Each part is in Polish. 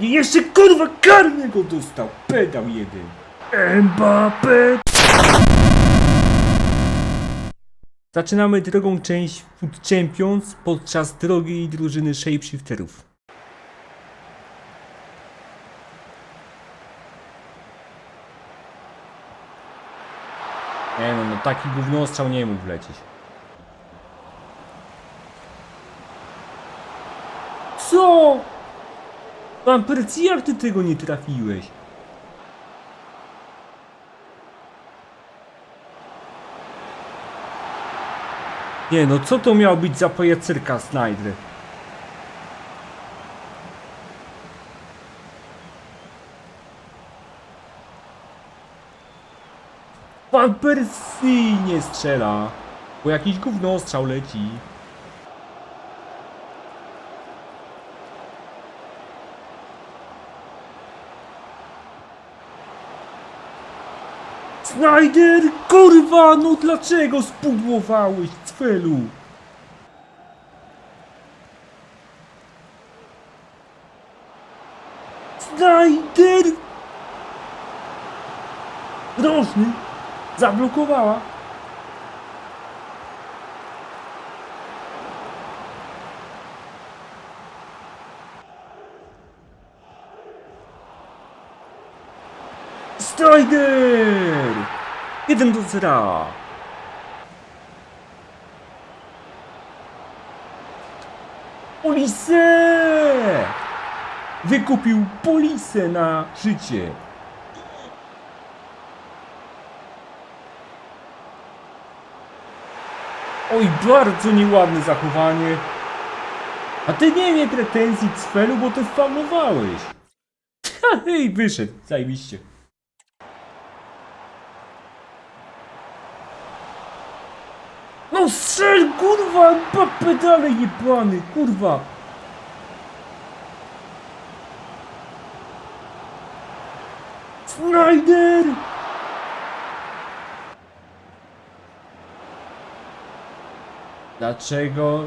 I jeszcze kurwa karnego dostał! Pedał jeden! Mbappé! Zaczynamy drugą część Food Champions podczas drogiej drużyny Shapeshifterów. Nie no, no taki gównostrzał nie mógł wlecieć. Co? Pan Percy, jak ty tego nie trafiłeś? Nie no, co to miał być za pajacerka Snyder? Pan Percy nie strzela, bo jakiś gówno strzał leci. Snyder, kurwa, no dlaczego spudłowałeś cfelu? Snyder! Rożny! Zablokowała! Snyder! 1 do 0. Polisę! Wykupił polisę na życie. Oj, bardzo nieładne zachowanie. A ty nie miej pretensji, Cfelu, bo ty faulowałeś. Hej, wyszedł, zajebiście. No strzel, kurwa, Mbappé dalej jebany, kurwa. Snyder! Dlaczego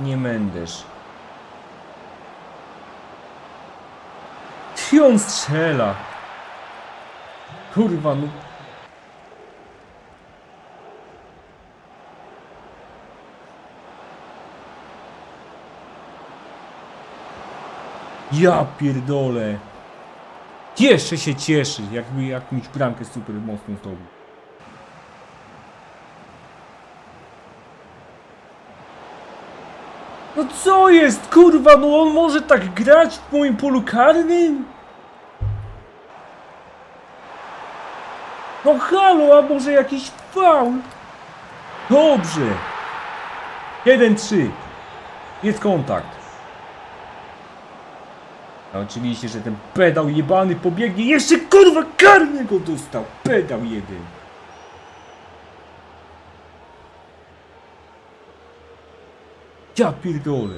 nie mędysz? Ty on strzela. Kurwa, no Ja pierdolę. Jeszcze się cieszy, jakby jakąś bramkę super mocną zdobył. No co jest, kurwa, no on może tak grać w moim polu karnym? No halo, a może jakiś faul? Dobrze. 1-3. Jest kontakt. Oczywiście, że ten pedał jebany pobiegnie. Jeszcze kurwa karnego dostał. Pedał jeden. Ja pierdolę.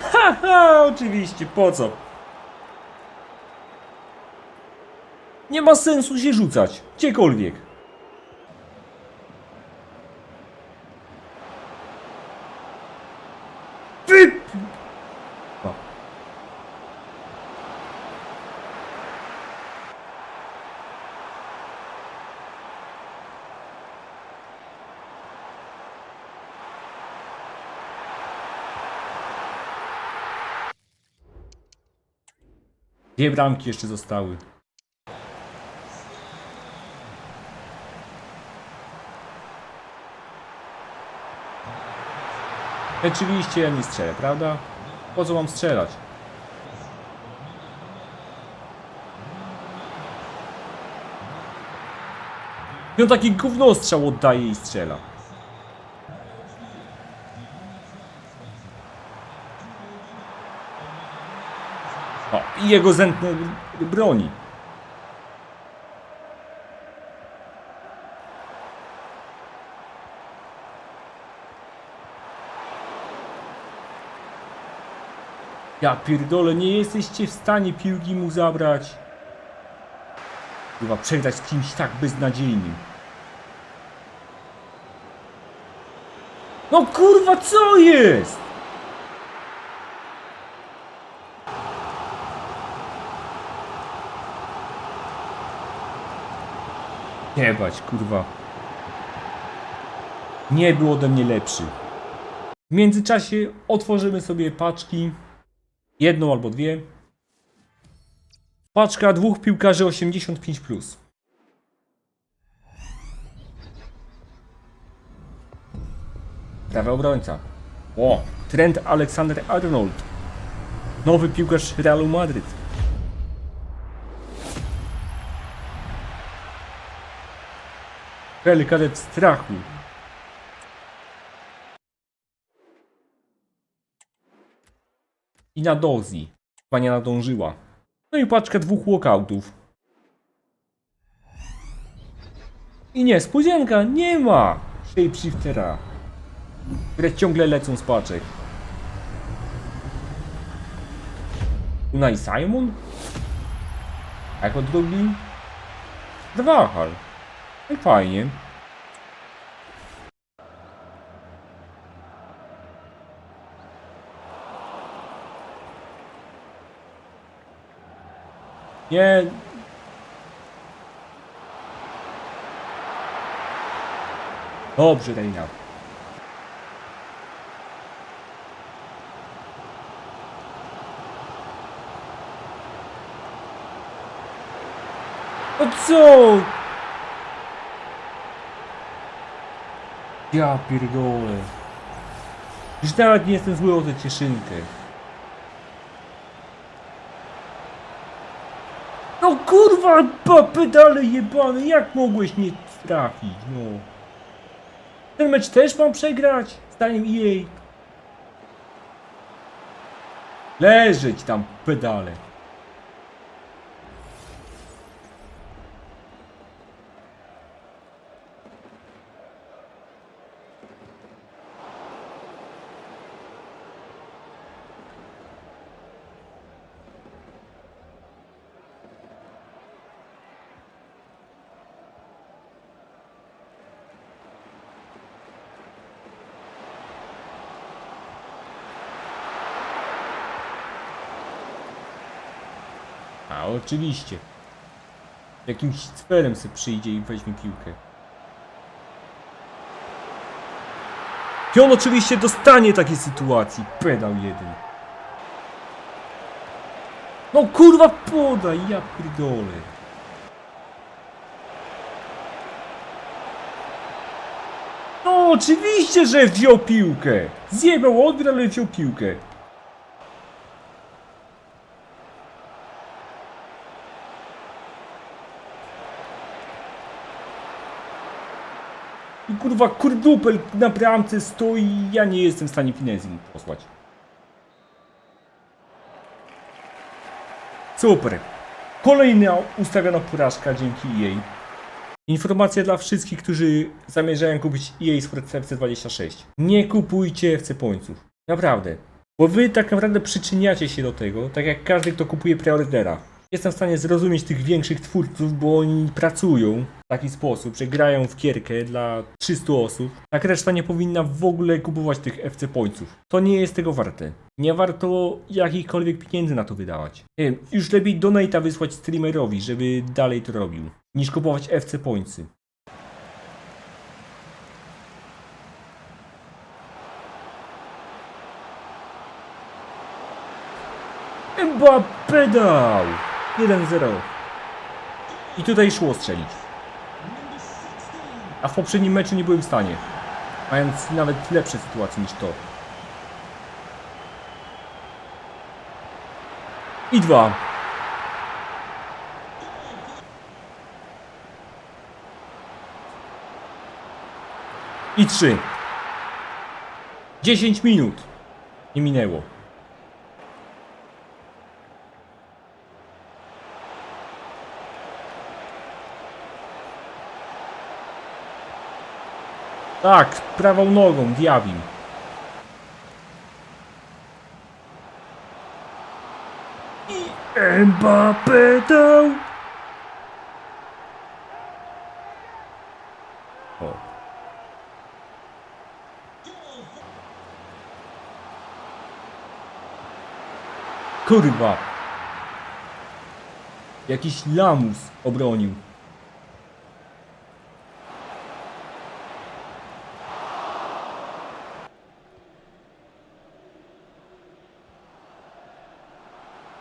Haha, oczywiście, po co? Nie ma sensu się rzucać, gdziekolwiek. Wy... O. Dwie bramki jeszcze zostały. Oczywiście ja nie strzelę, prawda? Po co mam strzelać? I on taki gówno strzał oddaje i strzela. jego zętne broni. Ja pierdolę, nie jesteście w stanie piłki mu zabrać. Chyba przegrać z kimś tak beznadziejnym. No kurwa, co jest? Jebać, kurwa. Nie był ode mnie lepszy. W międzyczasie otworzymy sobie paczki. Jedną albo dwie. Paczka dwóch piłkarzy 85+. Plus. Prawy obrońca. O, Trent Alexander Arnold. Nowy piłkarz Realu Madryt. Heli kadet strachu. I na dozji. Chyba nie nadążyła. No i paczka dwóch walkoutów. I niespodzianka, nie ma shapeshiftera, które ciągle lecą z paczek. Unai Simon? A jako drugi? Dwachal. No i fajnie. Nie. Dobrze, Reina. No co? Ja pierdolę. Już nawet nie jestem zły o tę cieszynkę. No kurwa, pa pedale jebane, jak mogłeś nie trafić, no. Ten mecz też mam przegrać, zdaniem EA. Leżeć tam pedale. Oczywiście. Jakimś cfelem se przyjdzie i weźmie piłkę. I on oczywiście dostanie takiej sytuacji. Pedał jeden. No kurwa podaj, ja pierdolę. No oczywiście, że wziął piłkę. Zjebał odbiór, ale wziął piłkę. I kurwa kurdupel na bramce stoi ja nie jestem w stanie finezji posłać. Super. Kolejna ustawiona porażka dzięki EA. Informacja dla wszystkich, którzy zamierzają kupić EA Sports FC 26. Nie kupujcie FC Pońców. Naprawdę. Bo wy tak naprawdę przyczyniacie się do tego, tak jak każdy, kto kupuje preordera. Jestem w stanie zrozumieć tych większych twórców, bo oni pracują taki sposób, że grają w kierkę dla 300 osób. Tak reszta nie powinna w ogóle kupować tych FC Pońców. To nie jest tego warte. Nie warto jakichkolwiek pieniędzy na to wydawać. Nie wiem, już lepiej donate'a wysłać streamerowi, żeby dalej to robił, niż kupować FC Pońcy. Mbappé dał! 1-0. I tutaj szło strzelić. A w poprzednim meczu nie byłem w stanie. Mając nawet lepsze sytuacje niż to. I dwa. I trzy. 10 minut. Nie minęło. Tak, prawą nogą, diabim. I Mbappé dał! O. Kurwa! Jakiś lamus obronił.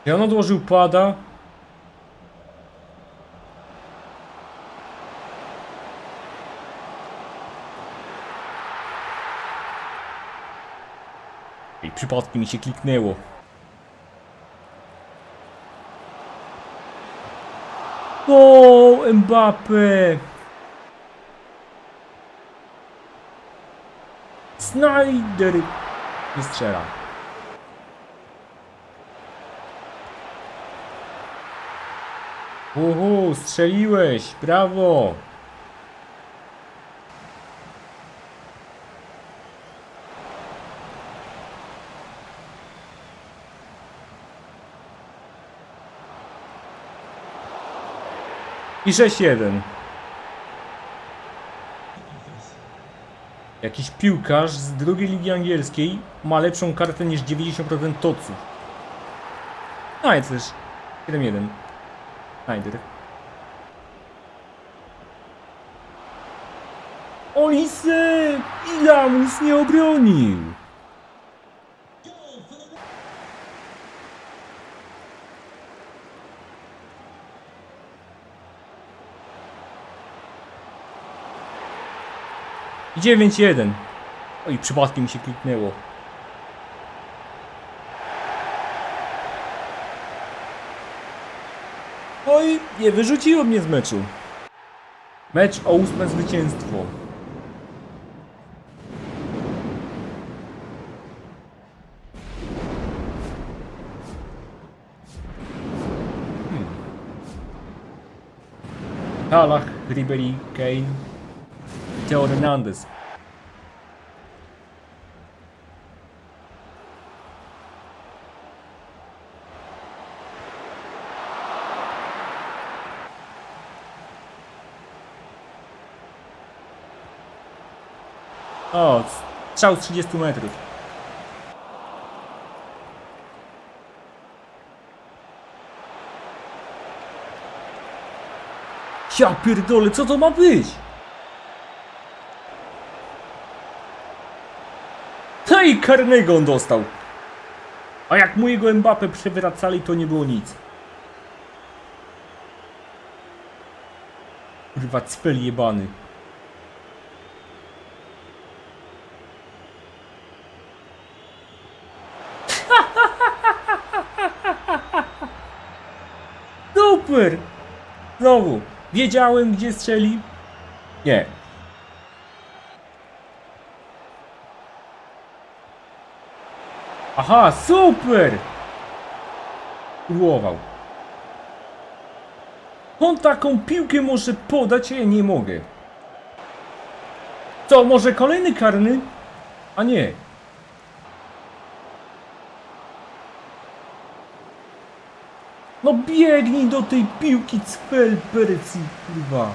I on odłożył pada. I przypadkiem mi się kliknęło. O, Mbappe! Snyder nie strzela. Uhu, strzeliłeś, brawo! I 6-1. Jakiś piłkarz z drugiej ligi angielskiej ma lepszą kartę niż 90% toców. A, jest też 7-1. Snyder. Olisek! I Lamus nie obronił! I 9-1. Oj, przypadkiem mi się kliknęło. Oj, nie wyrzuciło mnie z meczu. Mecz o ósme zwycięstwo. Hmm. Salah, Ribery, Kane, Theo Hernandez. O, strzał z 30 metrów. Ja pierdolę, co to ma być? No i karnego on dostał. A jak mojego Mbappe przewracali, to nie było nic. Kurwa, cfel jebany. Super! Znowu. Wiedziałem, gdzie strzeli. Nie. Aha, super! Ułował. On taką piłkę może podać, a ja nie mogę. Co, może kolejny karny? A nie. No biegnij do tej piłki, cfel Percy, kurwa.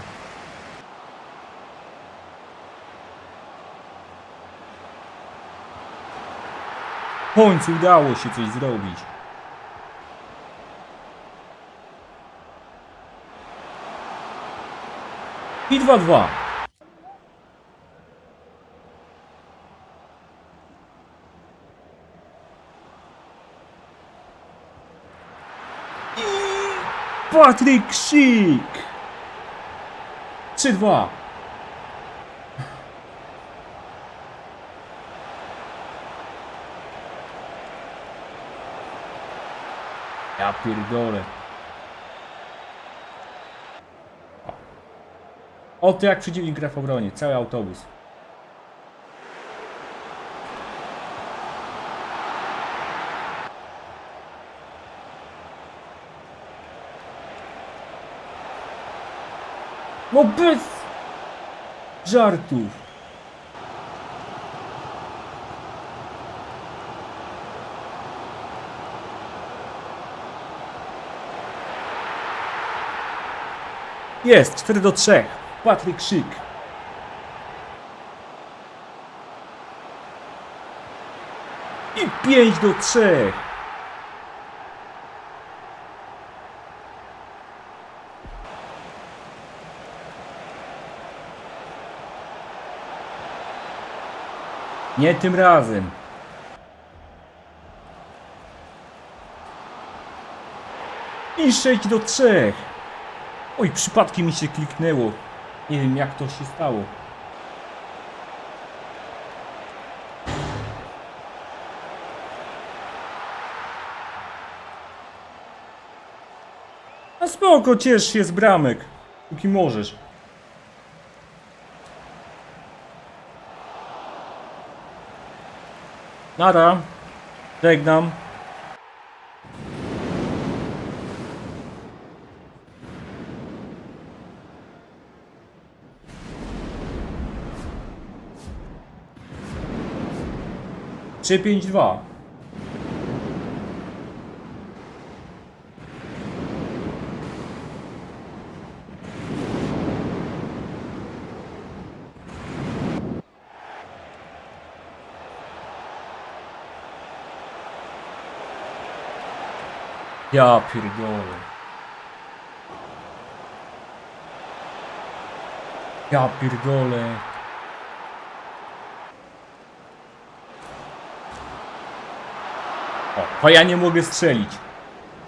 W końcu udało się coś zrobić. I 2-2. Patryk Szyk! 3-2. Ja pierdolę. O, to jak przeciwnik gra w obronie. Cały autobus. No bez żartów. Jest, 4 do 3. Patryk Szyk. I 5 do 3. Nie tym razem. I 6 do 3. Oj, przypadkiem mi się kliknęło. Nie wiem jak to się stało. A spoko, ciesz się z bramek. Póki możesz. Nara. Żegnam. Trzy, pięć, dwa. Ja pierdolę. Ja pierdolę. O, a ja nie mogę strzelić.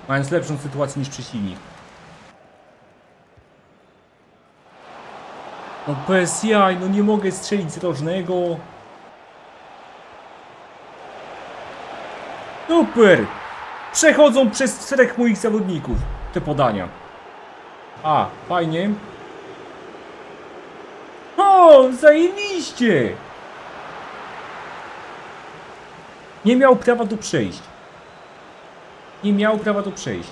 Mając lepszą sytuację niż przeciwnik. No bez no nie mogę strzelić z rożnego. Super! Przechodzą przez czterech moich zawodników te podania. A, fajnie. O, zajebiście! Nie miał prawa tu przejść. Nie miał prawa tu przejść.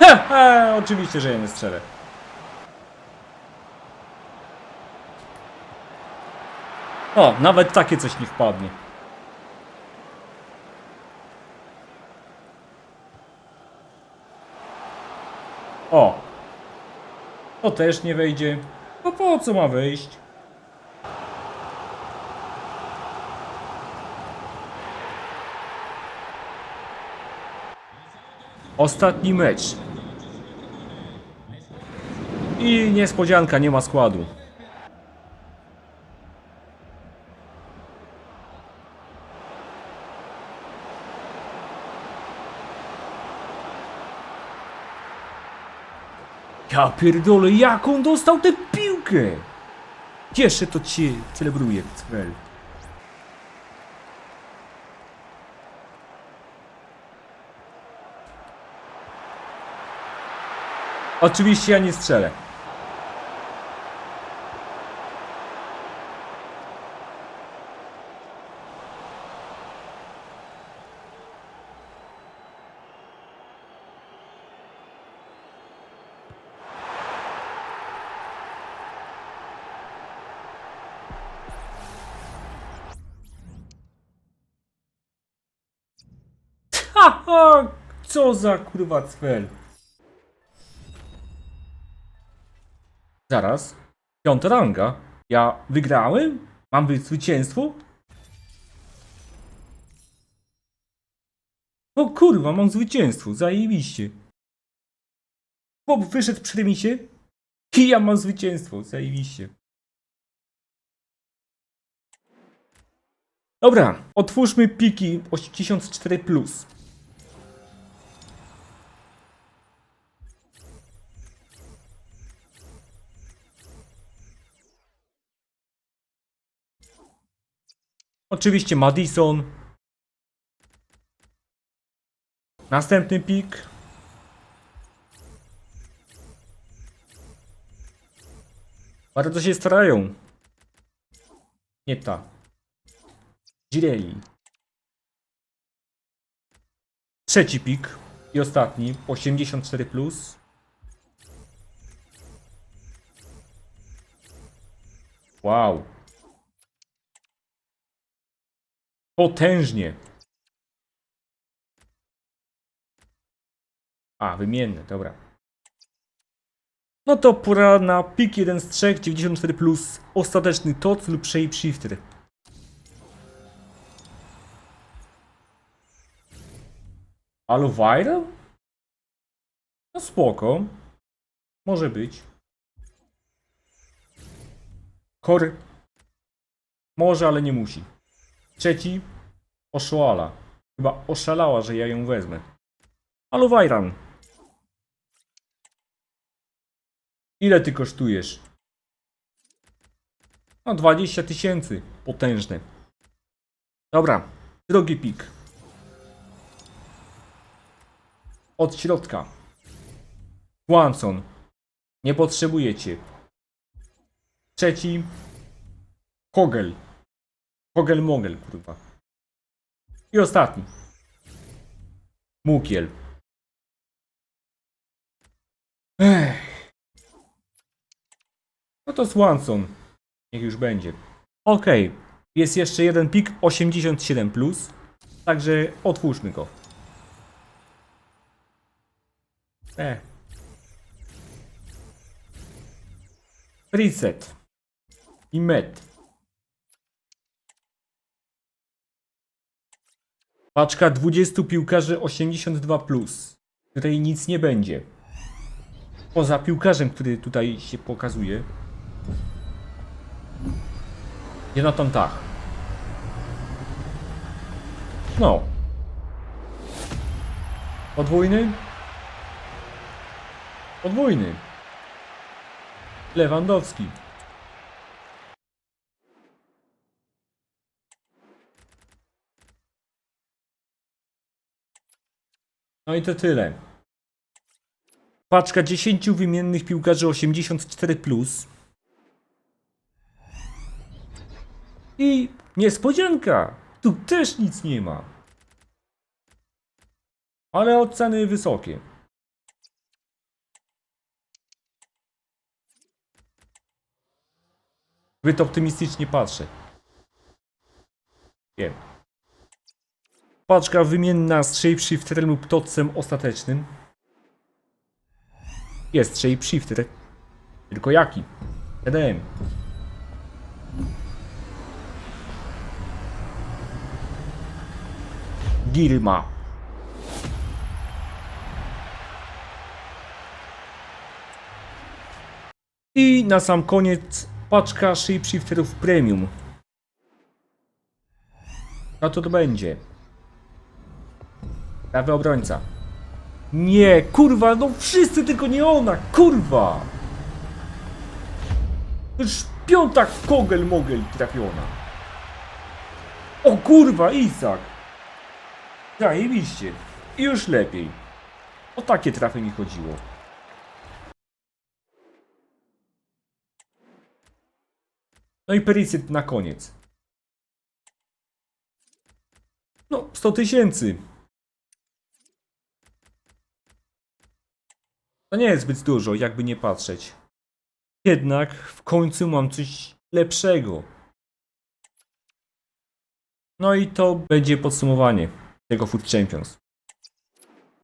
Ha, ha, oczywiście, że ja nie strzelę. O, nawet takie coś nie wpadnie. O! To też nie wejdzie. No po co ma wejść? Ostatni mecz. I niespodzianka, nie ma składu. Ja pierdolę, jaką dostał tę piłkę! Cieszę to cię, celebruję, Cwel. Oczywiście ja nie strzelę. Ha, ha! Co za kurwa cwel. Zaraz. Piąta ranga. Ja wygrałem? Mam zwycięstwo? O kurwa, mam zwycięstwo. Zajebiście. Bob wyszedł przy remisie i ja mam zwycięstwo. Zajebiście. Dobra, otwórzmy piki 84+. Oczywiście Madison. Następny pik. Bardzo się starają. Nie ta. Girelli. Trzeci pik i ostatni 84 plus. Wow. Potężnie. A, wymienny, dobra. No to pora na pik 1 z 3, 94 plus, ostateczny TOC lub Shape Shifter. Aloe Viral? No No spoko. Może być. Kor. Może, ale nie musi. Trzeci. Oszłala. Chyba oszalała, że ja ją wezmę. Aluwajran. Ile ty kosztujesz? No 20 tysięcy. Potężne. Dobra. Drugi pik. Od środka. Swanson. Nie potrzebujecie. Trzeci. Kogel. Kogel mogel, kurwa. I ostatni. Mukiel. Ech. No to Swanson. Niech już będzie. Okej. Jest jeszcze jeden pik 87+. Plus, także otwórzmy go. E. Reset. I met. Paczka 20 piłkarzy 82+, plus, której nic nie będzie. Poza piłkarzem, który tutaj się pokazuje. Jonathan Tach. No. Podwójny? Podwójny. Lewandowski. No i to tyle. Paczka 10 wymiennych piłkarzy 84+. Plus. I niespodzianka! Tu też nic nie ma. Ale oceny wysokie. Zbyt optymistycznie patrzę. Wiem. Paczka wymienna z shapeshifterem lub totcem ostatecznym. Jest shapeshifter. Tylko jaki? TDM. Girma. I na sam koniec paczka shapeshifterów premium. No to to będzie. Prawy obrońca. Nie, kurwa, no wszyscy tylko nie ona, kurwa! Już piąta kogel mogel trafiona. O kurwa, Izak! Zajebiście. I już lepiej. O takie trafy mi chodziło. No i Pericet na koniec. No, 100 tysięcy. To nie jest zbyt dużo, jakby nie patrzeć. Jednak w końcu mam coś lepszego. No i to będzie podsumowanie tego Food Champions.